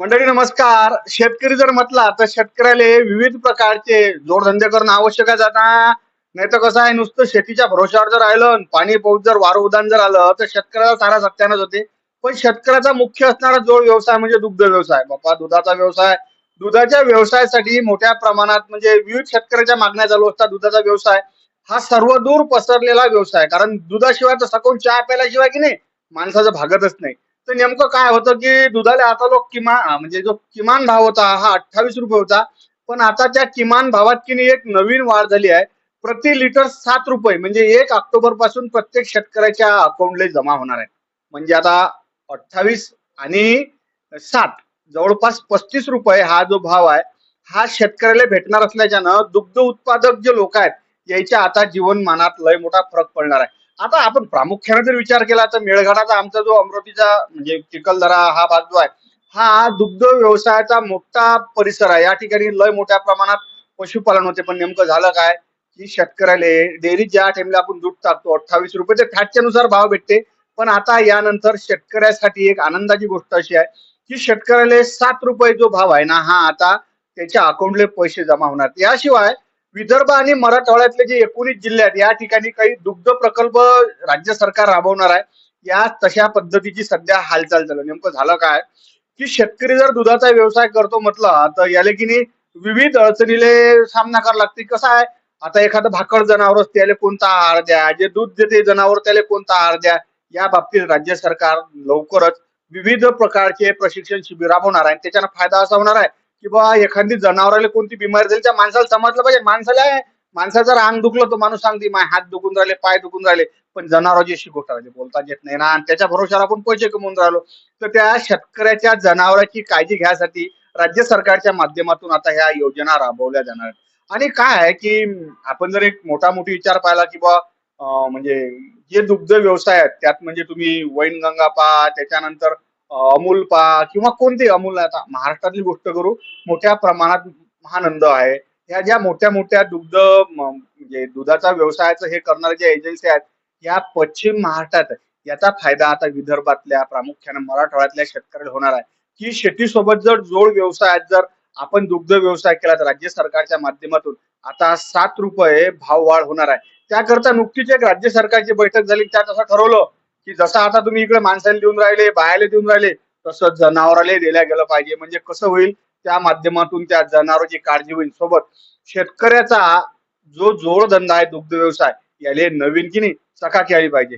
मंडळी नमस्कार. शेतकरी जर म्हटला तर शेतकऱ्याला विविध प्रकारचे जोडधंदे करणं आवश्यक आहे जाता नाही तर कसं आहे नुसतं शेतीच्या भरोश्यावर जर राहिलं आणि पाणी पाऊस जर वारं उदान जर आलं तर शेतकऱ्याला सारा सत्यानच होते. पण शेतकऱ्याचा मुख्य असणारा जोड व्यवसाय म्हणजे दुग्ध व्यवसाय. बाप्पा दुधाचा व्यवसाय. दुधाच्या व्यवसायासाठी मोठ्या प्रमाणात म्हणजे विविध शेतकऱ्याच्या मागण्या चालू असतात दुधाचा व्यवसाय. हा सर्वदूर पसरलेला व्यवसाय कारण दुधाशिवाय तर सकाळून चहा प्यायल्याशिवाय की नाही? माणसाचं भागतच नाही. तर नेमकं काय होतं की दुधाला आता लोक किमान म्हणजे जो किमान भाव होता हा अठ्ठावीस रुपये होता. पण आता त्या किमान भावात की नाही एक नवीन वाढ झाली आहे. प्रति लिटर सात रुपये म्हणजे एक ऑक्टोबरपासून प्रत्येक शेतकऱ्याच्या अकाउंटला जमा होणार आहे. म्हणजे आता अठ्ठावीस आणि सात जवळपास पस्तीस रुपये हा जो भाव आहे हा शेतकऱ्याला भेटणार असल्याच्यानं दुग्ध उत्पादक जे लोक आहेत याच्या आता जीवनमानात लय मोठा फरक पडणार आहे. आता आपण प्रामुख्याने जर विचार केला तर मेळघाटाचा आमचा जो अमरावतीचा म्हणजे चिखलदरा हा भाग जो आहे हा दुग्ध व्यवसायाचा मोठा परिसर आहे. या ठिकाणी लय मोठ्या प्रमाणात पशुपालन होते. पण नेमकं झालं काय की शेतकऱ्याला डेअरी ज्या टाइमला आपण दूध टाकतो अठ्ठावीस रुपये ते फॅटच्या नुसार भाव भेटते. पण आता यानंतर शेतकऱ्यासाठी एक आनंदाची गोष्ट अशी आहे की शेतकऱ्याला सात रुपये जो भाव आहे ना हा आता त्याच्या अकाउंटले पैसे जमा होणार. याशिवाय विदर्भ आणि मराठवाड्यातले जे एकोणीस जिल्हे आहेत या ठिकाणी काही दुग्ध प्रकल्प राज्य सरकार राबवणार आहे. या तशा पद्धतीची सध्या हालचाल झालं. नेमकं झालं काय? की शेतकरी जर दुधाचा व्यवसाय करतो म्हटलं तर याले की नाही विविध अडचणीले सामना करावा लागते. कसं आहे? आता एखादं भाकड जनावर असते त्याला कोणता आहार द्या? जे दूध देते जनावर त्याला कोणता आहार द्या? या बाबतीत राज्य सरकार लवकरच विविध प्रकारचे प्रशिक्षण शिबिर राबवणार आहे. आणि त्याच्यानं फायदा असा होणार आहे की बा एखादी जनावराला कोणती बिमारी झाली त्या माणसाला समजलं पाहिजे. माणसाला आहे. माणसाचं जर अंग दुखलं तर माणूस सांगते माय हात दुखून राहिले पाय दुखून राहिले. पण जनावरांची अशी गोष्ट राहिली बोलता येत नाही ना. आणि त्याच्या भरोशावर आपण पैसे कमवून राहिलो. तर त्या शेतकऱ्याच्या जनावरांची काळजी घ्यायसाठी राज्य सरकारच्या माध्यमातून आता ह्या योजना राबवल्या जाणार आणि काय आहे की आपण जर एक मोठा मोठी विचार पाहिला की बा म्हणजे जे दुग्ध व्यवसाय आहेत त्यात म्हणजे तुम्ही वैनगंगा पा त्याच्यानंतर अमूल पा किंवा कोणते अमूल आता महाराष्ट्रातली गोष्ट करू मोठ्या प्रमाणात महानंद आहे. ह्या ज्या मोठ्या मोठ्या दुग्ध म्हणजे दुधाचा व्यवसायाचं हे करणाऱ्या ज्या एजन्सी आहेत या पश्चिम महाराष्ट्रात याचा फायदा आता विदर्भातल्या प्रामुख्याने मराठवाड्यातल्या शेतकऱ्याला होणार आहे. की शेतीसोबत जर जोड व्यवसायात जर आपण दुग्ध व्यवसाय केला तर राज्य सरकारच्या माध्यमातून आता सात रुपये भाव वाढ होणार आहे. त्याकरता नुकतीच एक राज्य सरकारची बैठक झाली त्यात असं ठरवलं की जसं आता तुम्ही इकडे माणसाला देऊन राहिले बायाला देऊन राहिले तसं जनावराला दिल्या गेलं पाहिजे. म्हणजे कसं होईल? त्या माध्यमातून त्या जनावरांची काळजी होईल. सोबत शेतकऱ्याचा जो जोडधंदा आहे दुग्ध व्यवसाय याले नवीन की नाही चकाकी आली पाहिजे.